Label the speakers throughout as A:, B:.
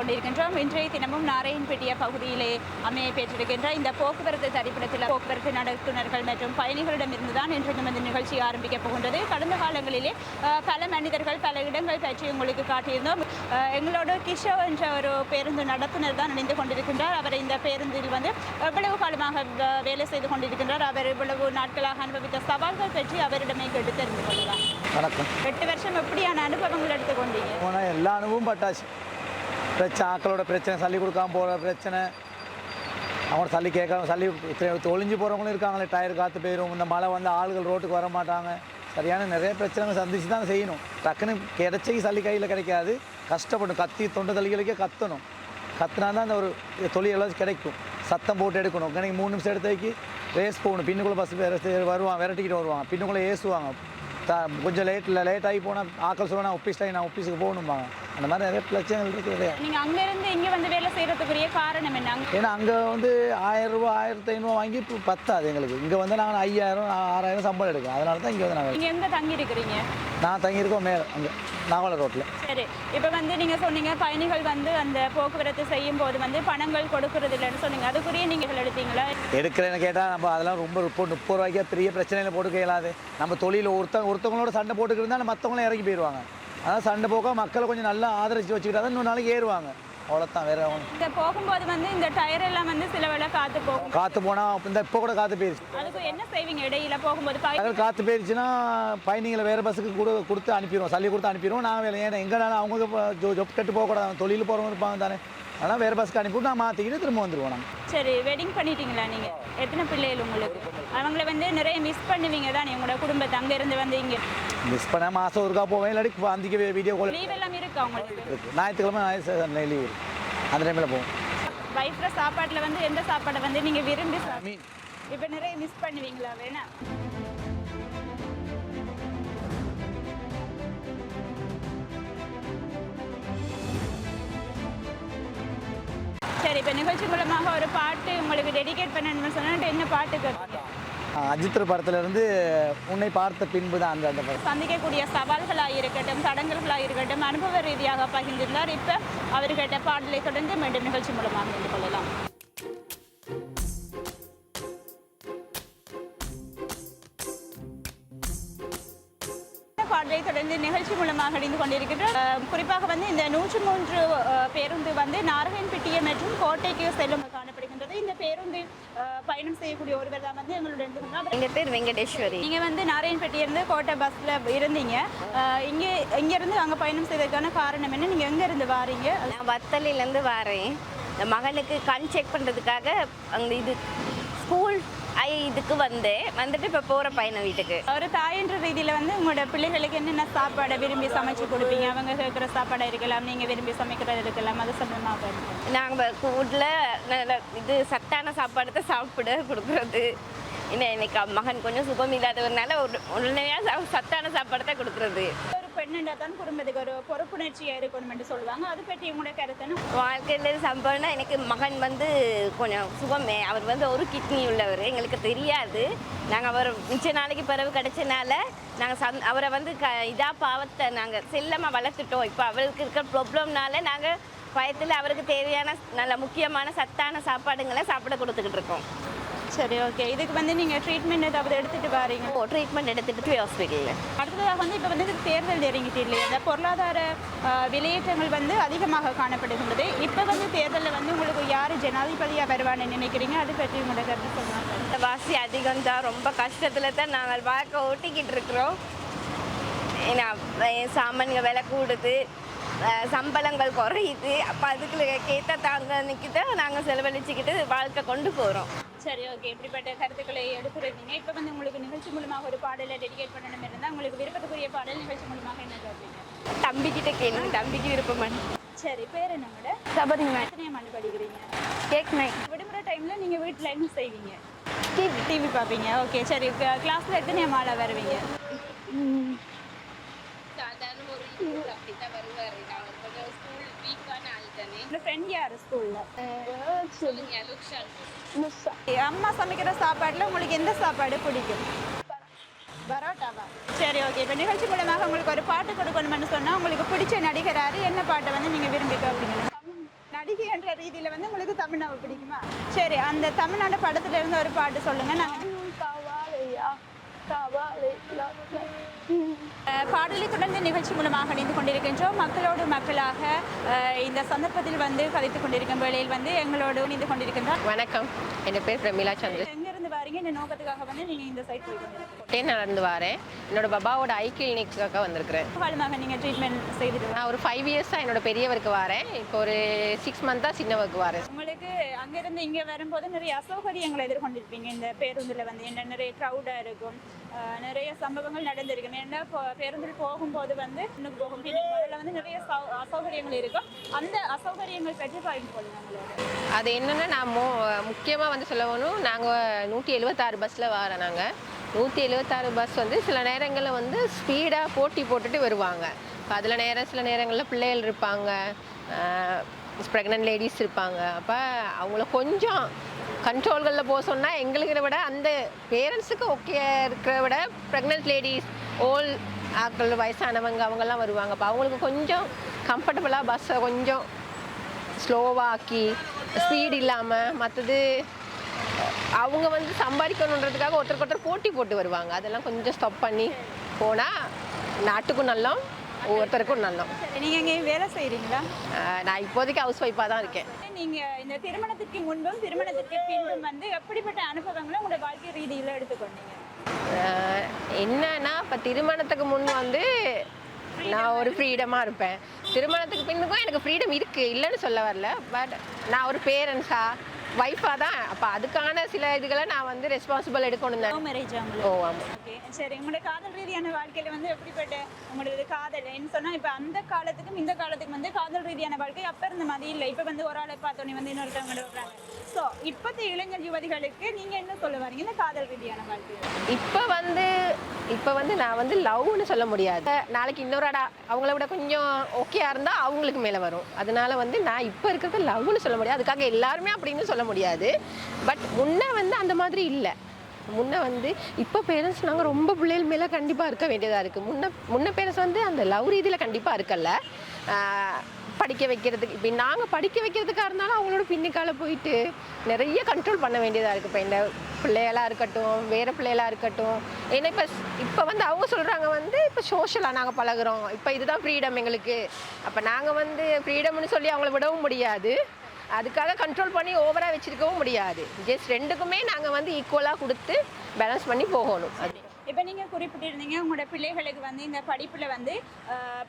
A: கொண்டிருக்கின்றோம். இன்றைய தினமும் நாராயண்பேட்டிய பகுதியிலே அமைய பெற்றிருக்கின்ற இந்த போக்குவரத்து தரிப்பிடத்தில் போக்குவரத்து நடத்துனர்கள் மற்றும் பயணிகளிடமிருந்து தான் இன்றைக்கு இந்த நிகழ்ச்சி ஆரம்பிக்கப் போகின்றது. கடந்த காலங்களிலே பல மனிதர்கள் பல இடங்கள் பற்றி உங்களுக்கு காட்டியிருந்தோம். எங்களோட கிஷோ என்ற ஒரு பேருந்து நடத்துனர் தான் இணைந்து கொண்டிருக்கின்றார். அவர் இந்த பேருந்தில் வந்து எவ்வளவு காலமாக வேலை செய்து கொண்டிருக்கின்றார். அவர் இவ்வளவு நாட்களாக அனுபவித்த சவால்கள் பற்றி அவரிடமே கேட்டு தெரிந்து கொள்ளலாம்.
B: வணக்கம்.
A: எட்டு வருஷம் எப்படியான அனுபவங்கள் எடுத்துக்கொண்டீங்க
B: எல்லா அனுபவம் பட்டாச்சு. பிரச்சனை ஆக்களோட பிரச்சனை சளி கொடுக்காம போகிற பிரச்சனை. அவங்களோட சளி கேட்காம சளி இத்தனை ஒளிஞ்சு போகிறவங்களும் இருக்காங்களே டயர் காற்று போயிடும் இந்த மழை வந்து ஆளுகள் ரோட்டுக்கு வர மாட்டாங்க. சரியான நிறைய பிரச்சனைகள் சந்திச்சு தான் செய்யணும். டக்குன்னு கிடைச்சி சளி கையில் கிடைக்காது. கஷ்டப்படும். கத்தி தொண்டை தளிகளுக்கே கத்தணும். கத்துனா தான் அந்த ஒரு தொழில் எல்லாம் கிடைக்கும். சத்தம் போட்டு எடுக்கணும். எனக்கு மூணு நிமிஷம் எடுத்து வைக்கி ரேஸ் போகணும். பின்னுக்குள்ளே பஸ் வருவான் விரட்டிக்கிட்டு வருவாங்க பின்னுக்குள்ளே ஏசுவாங்க. த கொஞ்சம் லேட்டில் லேட் ஆகி போனால் ஆக்கள் சொல்லுவாங்க ஆஃபீஸில் நான் ஆஃபீஸுக்கு போகணும்பாங்க. அந்த மாதிரி நிறைய பிரச்சனைகள் இருக்குது இல்லையா
A: நீங்க அங்க இருந்து இங்க வந்து வேலை செய்யறதுக்குரிய காரணம் என்ன?
B: ஏன்னா அங்கே வந்து ஆயிரம் ரூபா ஆயிரத்தி ஐநூறுவா வாங்கி இப்போ பத்தாது எங்களுக்கு. இங்கே வந்து நாங்கள் ஐயாயிரம் ஆறாயிரம் சம்பளம் எடுக்கும் அதனால தான் இங்கே வந்து நாங்கள்
A: நீங்க எங்க தங்கி இருக்கிறீங்க
B: நான் தங்கியிருக்கோம் மேலே அங்கே நாவல ரோட்டில்
A: சரி. இப்போ வந்து நீங்க சொன்னீங்க பயணிகள் வந்து அந்த போக்குவரத்து செய்யும் போது வந்து பணங்கள் கொடுக்கறது இல்லைன்னு சொன்னீங்க. அதுக்குரிய நீங்கள் எடுத்தீங்களா?
B: எடுக்கிறேன்னு கேட்டால் நம்ம அதெல்லாம் ரொம்ப முப்பது முப்பது ரூபாய்க்கே பெரிய பிரச்சனையில் போட்டு இயலாது நம்ம தொழில் ஒருத்தங்க ஒருத்தவங்களோட சண்டை போட்டுக்கிட்டு இருந்தால் மற்றவங்களும் இறங்கி போயிடுவாங்க அதனால் சண்டை போக்க மக்களை கொஞ்சம் நல்லா ஆதரித்து வச்சுக்கிட்டா தான் இன்னொரு நாளைக்கு ஏறுவாங்க. அவ்வளோதான் வேறு
A: இந்த போகும்போது வந்து இந்த டயர் எல்லாம் வந்து சில வேளை காத்து போகும்.
B: காற்று போனால் இந்த இப்போ கூட காற்று போயிருச்சு.
A: அதுக்கு என்ன செய்வீங்க இடையில போகும்போது?
B: அதாவது காற்று போயிருச்சுன்னா பயணிகளை வேறு பஸ்ஸுக்கு கூட கொடுத்து அனுப்பிடுவோம். சளி கொடுத்து அனுப்பிடுவோம். வேலை ஏன்னா எங்கனாலும் அவங்க இப்போ ஜொப் கட்டு போகக்கூடாது. தொழில் போகிறவங்க இருப்பாங்க தானே. அதனால் வேறு பஸ்ஸுக்கு அனுப்பிவிட்டு நான் மாற்றிக்கிட்டு திரும்ப வந்துடுவோம் நாங்கள்
A: சரி வெட்டிங் பண்ணிட்டீங்களா நீங்க? எத்தனை பிள்ளைகள் உங்களுக்கு? அவங்கள வந்து நிறைய மிஸ் பண்ணுவீங்க தானே உங்களோட குடும்பத்தை அங்க இருந்து வந்து இங்க?
B: மிஸ் பண்ண மாதம் ஒருக்கா போவேன் இல்லாட்டி அந்திக்கு வீடியோ கால்
A: லீவ் எல்லாம் இருக்கா உங்களுக்கு?
B: ஞாயிற்றுக்கிழமை ஞாயிற்று லீவ் அந்த டைமில் போவோம்.
A: வைஃப்ற சாப்பாட்டுல வந்து எந்த சாப்பாடை வந்து நீங்க விரும்பி
B: மீன்.
A: இப்போ நிறைய மிஸ் பண்ணுவீங்களா வேணா? சரி இப்போ நிகழ்ச்சி மூலமாக ஒரு பாட்டு உங்களுக்கு டெடிகேட் பண்ணணும்னு சொன்னா என்ன பாட்டு கேட்பீங்க?
B: அஜித் படத்துலேருந்து உன்னை பார்த்த பின்பு தான் அந்த அந்த படம்.
A: சந்திக்கக்கூடிய சவால்களாக இருக்கட்டும் தடங்கல்களாக இருக்கட்டும் அனுபவ ரீதியாக பகிர்ந்திருந்தார் இப்போ அவர்கிட்ட பாடலை தொடர்ந்து மீண்டும் நிகழ்ச்சி மூலமாக கொள்ளலாம். தொடர்ந்து நிகழ்ச்சி மூலமாக அறிந்து கொண்டிருக்கின்றோம். குறிப்பாக வந்து இந்த நூற்று மூன்று பேருந்து வந்து நாரகன்பட்டிய மற்றும் கோட்டைக்கு செல்லும் காணப்படுகின்றது. இந்த பேருந்து பயணம் செய்யக்கூடிய ஒருவர் தான் வந்து எங்களுடன்
C: எங்கள் பேர் வெங்கடேஸ்வரி.
A: நீங்க வந்து நாராயண்பேட்டையிலிருந்து கோட்டை பஸ்ல இருந்தீங்க. இங்க இங்க இருந்து அங்க பயணம் செய்ததுக்கான காரணம் என்ன? நீங்க எங்க இருந்து வாரீங்க?
C: நான் வத்தலிலேருந்து வரேன். இந்த மகனுக்கு கண் செக் பண்ணுறதுக்காக அங்கே இது ஸ்கூல் ஐ இதுக்கு வந்தேன் வந்துட்டு இப்போ போகிற பையனை வீட்டுக்கு.
A: ஒரு தாயன்ற ரீதியில வந்து உங்களோட பிள்ளைகளுக்கு என்னென்ன சாப்பாடை விரும்பி சமைச்சு கொடுப்பீங்க? அவங்க கேட்குற சாப்பாடா இருக்கலாம் நீங்க விரும்பி சமைக்கிறது இருக்கலாம் அது சம்பந்தமாக
C: நாங்கள் வீட்டில் நல்ல இது சத்தான சாப்பாடு தான் சாப்பிட கொடுக்குறது. இன்னும் இன்னைக்கு மகன் கொஞ்சம் சுகம் இல்லாதவர்னால ஒரு உடனடியாக சத்தான சாப்பாடு தான் கொடுக்குறது
A: ஒரு தான் குடும்பத்துக்கு ஒரு பொறுப்புணர்ச்சியா இருக்கணும்னு சொல்லுவாங்க. அது பற்றி உங்களோட கருத்துன்னு
C: வாழ்க்கையில் சம்பவம்னா எனக்கு மகன் வந்து கொஞ்சம் சுகமே. அவர் வந்து ஒரு கிட்னி உள்ளவர். எங்களுக்கு தெரியாது. நாங்கள் அவர் மிச்ச நாளைக்கு பிறகு கிடைச்சனால நாங்கள் சந் அவரை வந்து க இதாக பாவத்தை நாங்கள் செல்லமாக வளர்த்துட்டோம். இப்போ அவருக்கு இருக்கிற ப்ராப்ளம்னால நாங்கள் பயத்தில் அவருக்கு தேவையான நல்ல முக்கியமான சத்தான சாப்பாடுங்களை சாப்பிட கொடுத்துக்கிட்டு இருக்கோம்.
A: சரி ஓகே இதுக்கு வந்து நீங்க ட்ரீட்மெண்ட் ஏதாவது எடுத்துட்டு வாரீங்க?
C: ஓ ட்ரீட்மெண்ட் எடுத்துகிட்டு போய் ஹாஸ்பிட்டலில்
A: அடுத்ததாக வந்து இப்போ வந்து தேர்தல் நெருங்கிட்டு இல்லையா? இந்த பொருளாதார விலையேற்றங்கள் வந்து அதிகமாக காணப்படுகின்றது. இப்போ வந்து தேர்தலில் வந்து உங்களுக்கு யார் ஜனாதிபதியாக வருவான்னு நினைக்கிறீங்க? அது பற்றி உங்களோட கருத்து சொல்லுவாங்க
C: இந்த வாசி அதிகம் தான். ரொம்ப கஷ்டத்தில் தான் நாங்கள் வாழ்க்கை ஓட்டிக்கிட்டு இருக்கிறோம். ஏன்னா சாமான்கள் விலை கூடுது. சம்பளங்கள் குறையுது. அப்போ அதுக்கு கேட்ட தாங்க நிற்கிட்டு நாங்கள் செலவழிச்சுக்கிட்டு வாழ்க்கை கொண்டு போகிறோம்
A: சரி ஓகே இப்படிப்பட்ட கருத்துக்களை எடுத்துருக்கீங்க இப்போ வந்து உங்களுக்கு நிகழ்ச்சி மூலமாக ஒரு பாடலை டெடிகேட் பண்ணணும் இருந்தால் உங்களுக்கு விருப்பத்துக்குரிய பாடல் நிகழ்ச்சி மூலமாக என்ன கேட்பீங்க
C: தம்பிக்கிட்ட கேளுங்க தம்பிக்கு விருப்பமான
A: சரி பேர் என்னோட
C: சபரிங்க
A: எத்தனையாம் ஆண்டு படிக்கிறீங்க?
C: கேக் நைட்
A: விடுமுறை டைமில் நீங்கள் வீட்டில் என்ன செய்வீங்க? டிவி டிவி பார்ப்பீங்க. ஓகே சரி. கிளாஸில் எத்தனையாம் ஆளாக வருவீங்க?
C: நான்
A: ஃப்ரெண்ட் யார் ஸ்கூலில்
C: சொல்லுங்க
A: அம்மா சமைக்கிற சாப்பாடுல உங்களுக்கு எந்த சாப்பாடு பிடிக்கும்? பரோட்டாவா? சரி ஓகே இப்போ நிகழ்ச்சி மூலமாக உங்களுக்கு ஒரு பாட்டு கொடுக்கணும்னு சொன்னால் உங்களுக்கு பிடிச்ச நடிகர் என்ன பாட்டை வந்து நீங்கள் விரும்பி கேட்பீங்க நடிகை என்ற ரீதியில் வந்து உங்களுக்கு தமிழ்நாடு பிடிக்குமா? சரி அந்த தமிழ்நாடு படத்துல இருந்து ஒரு பாட்டு சொல்லுங்க. நான் பாடலை தொடர்ந்து நிகழ்ச்சி மூலமாக இணைந்து கொண்டிருக்கின்றோம். மக்களோடு மக்களாக இந்த சந்தர்ப்பத்தில் வந்து கதைத்துக் கொண்டிருக்கும் வேளையில் வந்து எங்களோடு இணைந்து கொண்டிருக்கின்றோம்
D: வணக்கம். என் பேர் பிரமிளா சந்திர
A: எங்க இருந்து வாரீங்க? இந்த நோக்கத்துக்காக வந்து நீங்க இந்த சைட் போய் கொண்டிருக்கீங்க?
D: டென் நடந்து வரேன். என்னோட பாபாவோட ஐ கிளினிக்காக வந்திருக்கிறேன்.
A: காலமாக நீங்க ட்ரீட்மெண்ட் செய்துட்டு
D: நான் ஒரு ஃபைவ் இயர்ஸாக என்னோட பெரியவருக்கு வரேன். இப்போ ஒரு சிக்ஸ் மந்த்தாக சின்னவருக்கு வரேன்.
A: உங்களுக்கு அங்கிருந்து இங்க வரும்போது நிறைய அசௌகரியங்களை எதிர்கொண்டிருப்பீங்க. இந்த பேருந்துல வந்து என்ன நிறைய க்ரௌடா இருக்கும். நிறைய சம்பவங்கள் நடந்திருக்கும். ஏன்னா பேருந்தில் போகும்போது வந்து இன்னும் போகும். முதல்ல வந்து நிறைய அசௌகரியங்கள் இருக்கும். அந்த அசௌகரியங்கள் பற்றி கொள்ளுங்க உங்களோட.
D: அது என்னென்னா நான் மோ முக்கியமாக வந்து சொல்லணும் நாங்கள் நூற்றி எழுபத்தாறு பஸ்ஸில் வரோம் நாங்கள் நூற்றி எழுபத்தாறு பஸ் வந்து சில நேரங்களில் வந்து ஸ்பீடாக போட்டி போட்டுட்டு வருவாங்க. இப்போ அதில் நேரம் சில நேரங்களில் பிள்ளைகள் இருப்பாங்க. ப்ரெக்னென்ட் லேடிஸ் இருப்பாங்க. அப்போ அவங்கள கொஞ்சம் கண்ட்ரோல்களில் போக சொன்னால் எங்களுக்கு விட அந்த பேரண்ட்ஸுக்கு ஓகே இருக்கிற விட ப்ரெக்னென்ட் லேடிஸ் ஓல் ஆக்கள் வயசானவங்க அவங்கெல்லாம் வருவாங்க. அப்போ அவங்களுக்கு கொஞ்சம் கம்ஃபர்டபுளாக பஸ்ஸை கொஞ்சம் ஸ்லோவாக்கி ஸ்பீடு இல்லாமல் மற்றது அவங்க வந்து சம்பாதிக்கணுன்றதுக்காக ஒருத்தருக்கு ஒருத்தர் போட்டி போட்டு வருவாங்க. அதெல்லாம் கொஞ்சம் ஸ்டாப் பண்ணி போனால் நாட்டுக்கும் நல்லம் ஒவ்வொருத்தருக்கும் நல்லம்.
A: சரி, நீங்க எங்கேயும் வேலை செய்றீங்களா?
D: ஆஹ் நான் இப்போதைக்கு ஹவுஸ் ஒய்ஃபாக தான் இருக்கேன்.
A: நீங்க இந்த திருமணத்துக்கு முன்பும் திருமணத்துக்கு பின்பும் வந்து எப்படிப்பட்ட அனுபவங்களை உங்களோட வாழ்க்கை ரீதியில எடுத்துக்கொண்டீங்க?
D: என்னன்னா இப்போ திருமணத்துக்கு முன் வந்து நான் ஒரு ஃப்ரீடமாக இருப்பேன். திருமணத்துக்கு பின்னுக்கும் எனக்கு ஃப்ரீடம் இருக்குது இல்லைன்னு சொல்ல வரல. பட் நான் ஒரு பேரண்ட்ஸாக ஒய்ஃபாக தான். அப்போ அதுக்கான சில இதுகளை நான் வந்து ரெஸ்பான்சிபிள் எடுக்கணும் தான்.
A: மேரேஜ்
D: ஓ
A: உங்களுக்கு?
D: ஆமாம்
A: ஓகே சரி உங்களோட காதல் ரீதியான வாழ்க்கையில வந்து எப்படிப்பட்ட உங்களோட காதல்? என்ன சொன்னா இப்ப அந்த காலத்துக்கும் இந்த காலத்துக்கும் வந்து காதல் ரீதியான வாழ்க்கை அப்ப இருந்த மாதிரி இல்லை. இப்ப வந்து ஒரு ஆளை பார்த்தோன்னே வந்து இன்னொருத்தவங்க வர்றாங்க. ஸோ இப்பத்த இளைஞர் யுவதிகளுக்கு நீங்க என்ன சொல்ல வரீங்க இந்த காதல் ரீதியான வாழ்க்கை.
D: இப்போ வந்து இப்போ வந்து நான் வந்து லவ்னு சொல்ல முடியாது. நாளைக்கு இன்னொரு அவங்கள விட கொஞ்சம் ஓகேயா இருந்தால் அவங்களுக்கு மேலே வரும். அதனால வந்து நான் இப்போ இருக்கிறது லவ்னு சொல்ல முடியாது. அதுக்காக எல்லாருமே அப்படின்னு சொல்ல முடியாது. பட் முன்னே வந்து அந்த மாதிரி இல்லை. முன்ன வந்து இப்போ பேரண்ட்ஸ் நாங்கள் ரொம்ப பிள்ளைகள் மேலே கண்டிப்பாக இருக்க வேண்டியதாக இருக்குது முன்ன முன்ன பேரண்ட்ஸ் வந்து அந்த லவ் ரீதியில் கண்டிப்பாக இருக்கல. படிக்க வைக்கிறதுக்கு இப்போ நாங்கள் படிக்க வைக்கிறதுக்காக இருந்தாலும் அவங்களோட பின்னிக்கால போயிட்டு நிறைய கண்ட்ரோல் பண்ண வேண்டியதாக இருக்குது இப்போ இந்த பிள்ளைகளாக இருக்கட்டும் வேறு பிள்ளைகளாக இருக்கட்டும். ஏன்னா இப்போ இப்போ வந்து அவங்க சொல்கிறாங்க வந்து இப்போ சோஷியலாக நாங்கள் பழகுறோம். இப்போ இதுதான் ஃப்ரீடம் எங்களுக்கு. அப்போ நாங்கள் வந்து ஃப்ரீடம்னு சொல்லி அவங்கள விடவும் முடியாது. அதுக்காக கண்ட்ரோல் பண்ணி ஓவராக வச்சிருக்கவும் முடியாது. ஜஸ்ட் ரெண்டுக்குமே நாங்கள் வந்து ஈக்குவலாக கொடுத்து பேலன்ஸ் பண்ணி போகணும். அது.
A: இப்போ நீங்க குறிப்பிட்டிருந்தீங்க உங்களோட பிள்ளைகளுக்கு வந்து இந்த படிப்புல வந்து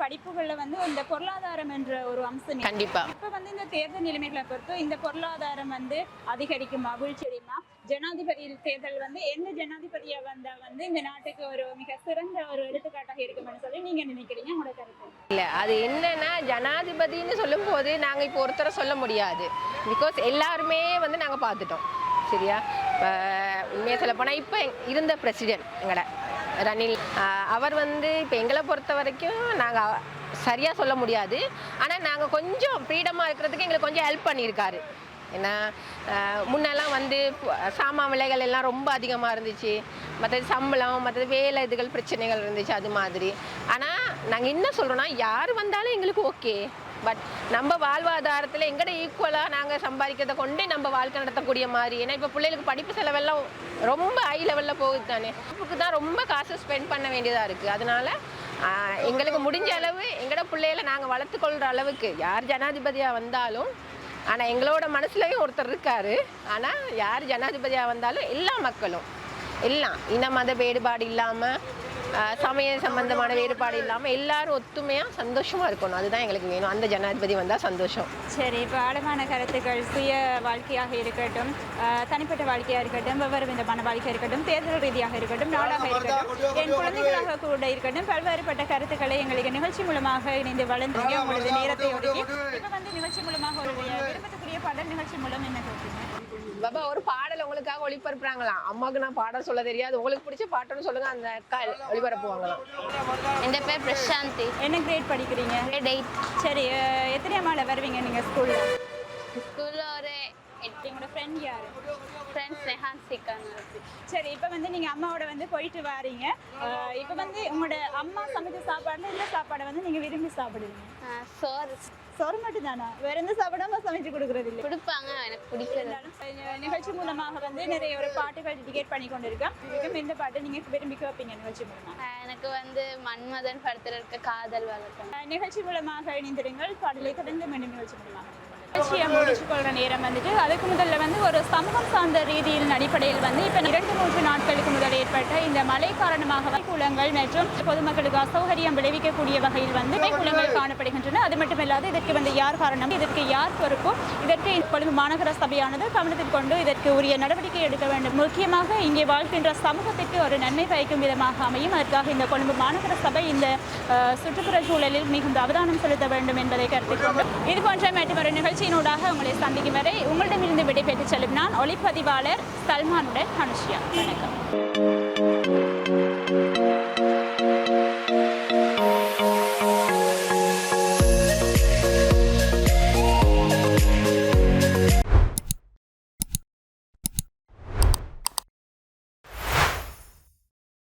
A: படிப்புகள்ல வந்து இந்த பொருளாதாரம் என்ற ஒரு அம்சம்.
D: கண்டிப்பாக
A: இப்ப வந்து இந்த தேர்தல் நிலைமைகளை பொறுத்து இந்த பொருளாதாரம் வந்து அதிகரிக்குமா வீழ்ச்சியடையுமா ஜனாதிபதி தேர்தல் வந்து எந்த ஜனாதிபதியா வந்தா வந்து இந்த நாட்டுக்கு ஒரு மிக சிறந்த ஒரு எடுத்துக்காட்டாக இருக்கும்னு சொல்லி நீங்க நினைக்கிறீங்க? உங்களோட கருத்து
D: இல்லை அது என்னன்னா ஜனாதிபதினு சொல்லும் போது நாங்க இப்போ ஒருத்தரை சொல்ல முடியாது. பிகாஸ் எல்லாருமே வந்து நாங்க பார்த்துட்டோம். சரியா? இப்போ உண்மையாக சொல்ல போனால் இப்போ இருந்த பிரசிடென்ட் எங்களை ரணில் அவர் வந்து இப்போ எங்களை பொறுத்த வரைக்கும் நாங்கள் சரியாக சொல்ல முடியாது. ஆனால் நாங்கள் கொஞ்சம் ஃப்ரீடமாக இருக்கிறதுக்கு எங்களுக்கு கொஞ்சம் ஹெல்ப் பண்ணியிருக்காரு. ஏன்னா முன்னெல்லாம் வந்து சாமான் விலைகள் எல்லாம் ரொம்ப அதிகமாக இருந்துச்சு. மற்றது சம்பளம் மற்றது வேலை இதுகள் பிரச்சனைகள் இருந்துச்சு அது மாதிரி. ஆனால் நாங்கள் என்ன சொல்கிறோன்னா யார் வந்தாலும் எங்களுக்கு ஓகே. பட் நம்ம வாழ்வாதாரத்தில் எங்கட ஈக்குவலாக நாங்கள் சம்பாதிக்கிறத கொண்டு நம்ம வாழ்க்கை நடத்தக்கூடிய மாதிரி. ஏன்னா இப்போ பிள்ளைகளுக்கு படிப்பு செலவெல்லாம் ரொம்ப ஹை லெவலில் போகுது தானே. அதுக்கு தான் ரொம்ப காசு ஸ்பெண்ட் பண்ண வேண்டியதாக இருக்குது அதனால எங்களுக்கு முடிஞ்ச அளவு எங்களோட பிள்ளைகளை நாங்கள் வளர்த்துக்கொள்கிற அளவுக்கு யார் ஜனாதிபதியாக வந்தாலும் ஆனால் எங்களோட மனசுலையும் ஒருத்தர் இருக்காரு. ஆனால் யார் ஜனாதிபதியாக வந்தாலும் எல்லா மக்களும் எல்லாம் இன மத வேறுபாடு இல்லாமல் சமய சம்பந்தமான வேறுபாடு இல்லாமல் எல்லாரும் ஒத்துமையாக சந்தோஷமாக இருக்கணும். அதுதான் எங்களுக்கு வேணும். அந்த ஜனாதிபதி வந்தால் சந்தோஷம்.
A: சரி இப்போ ஆழமான கருத்துக்கள் சுய வாழ்க்கையாக இருக்கட்டும் தனிப்பட்ட வாழ்க்கையாக இருக்கட்டும் வெவ்வேறு விதமான வாழ்க்கையாக இருக்கட்டும் தேர்தல் ரீதியாக இருக்கட்டும் நாடாக இருக்கட்டும் என் குழந்தைகளாக கூட இருக்கட்டும் பல்வேறுபட்ட கருத்துக்களை எங்களுக்கு நிகழ்ச்சி மூலமாக இணைந்து வளர்ந்தீங்க உங்களது நேரத்தை ஒதுக்கி. இப்போ வந்து நிகழ்ச்சி மூலமாக ஒரு விருப்பத்துக்குரிய பாடல் நிகழ்ச்சி மூலம் என்ன
D: பாபா ஒரு பாடல் உங்களுக்காக ஒளிபரப்புறாங்களாம் அம்மாவுக்கு நான் பாடம் சொல்ல தெரியாது. உங்களுக்கு பிடிச்ச பாட்டுன்னு சொல்லுங்க. அந்த அக்கா ஒளிபரப்புவாங்களாம்
C: என் பேர் பிரசாந்தி.
A: என்ன கிரேட் படிக்கிறீங்க?
C: கிரேட் எயிட்
A: சரி எத்தனை மாலை வருவீங்க நீங்கள் ஸ்கூலில்
C: ஸ்கூலில் ஒரு
A: உங்களோட ஃப்ரெண்ட் யார்?
C: ஃப்ரெண்ட்ஸ் நெஹான்சிக்காங்க
A: சரி இப்போ வந்து நீங்கள் அம்மாவோட வந்து போயிட்டு வாரீங்க. இப்போ வந்து உங்களோட அம்மா சமைச்ச சாப்பாடுல இந்த சாப்பாடை வந்து நீங்கள் விரும்பி சாப்பிடுவீங்க?
C: சோறு.
A: சோறு மட்டும் தானா? வேற எந்த சாப்பிடாம சமைச்சு கொடுக்கறது இல்லை
E: கொடுப்பாங்க எனக்கு பிடிக்கல.
A: நிகழ்ச்சி மூலமாக வந்து நிறைய ஒரு பாட்டுகள் டிகேட் பண்ணி கொண்டிருக்கேன் இந்த பாட்டை நீங்க விரும்பி கேட்பீங்க நிகழ்ச்சி மூலமா.
E: ஆஹ் எனக்கு வந்து மன்மதன் படத்துல இருக்க காதல்
A: அஹ் நிகழ்ச்சி மூலமாக இணைந்திருங்கள். பாடலை தொடர்ந்து மீண்டும் நிகழ்ச்சி மூலமாக. நிகழ்ச்சியை முடிச்சு நேரம் வந்துட்டு அதுக்கு முதல்ல வந்து ஒரு சமூகம் சார்ந்த ரீதியில் அடிப்படையில் வந்து இப்போ இரண்டு மூன்று நாட்களுக்கு முதல் ஏற்பட்ட இந்த மழை காரணமாக குளங்கள் மற்றும் பொதுமக்களுக்கு அசௌகரியம் விளைவிக்கக்கூடிய வகையில் வந்து குளங்கள் காணப்படுகின்றன. அது மட்டுமல்லாது இதற்கு வந்து யார் காரணம்? இதற்கு யார் பொறுப்பு? இதற்கு கொழும்பு மாநகர சபையானது கவனத்தில் கொண்டு இதற்கு உரிய நடவடிக்கை எடுக்க வேண்டும். முக்கியமாக இங்கே வாழ்கின்ற சமூகத்திற்கு ஒரு நன்மை பயக்கும் விதமாக அமையும். அதற்காக இந்த கொழும்பு மாநகர சபை இந்த சுற்றுப்புற சூழலில் மிகுந்த அவதானம் செலுத்த வேண்டும் என்பதை கருத்தில் கொண்டு இது போன்ற மற்றும் ஒரு நிகழ்ச்சி நிகழ்ச்சியினூடாக உங்களை சந்திக்கும் வரை உங்களிடமிருந்து விடைபெற்று செல்லும் நான் ஒளிப்பதிவாளர் சல்மானுடன் அனுஷியா. வணக்கம்.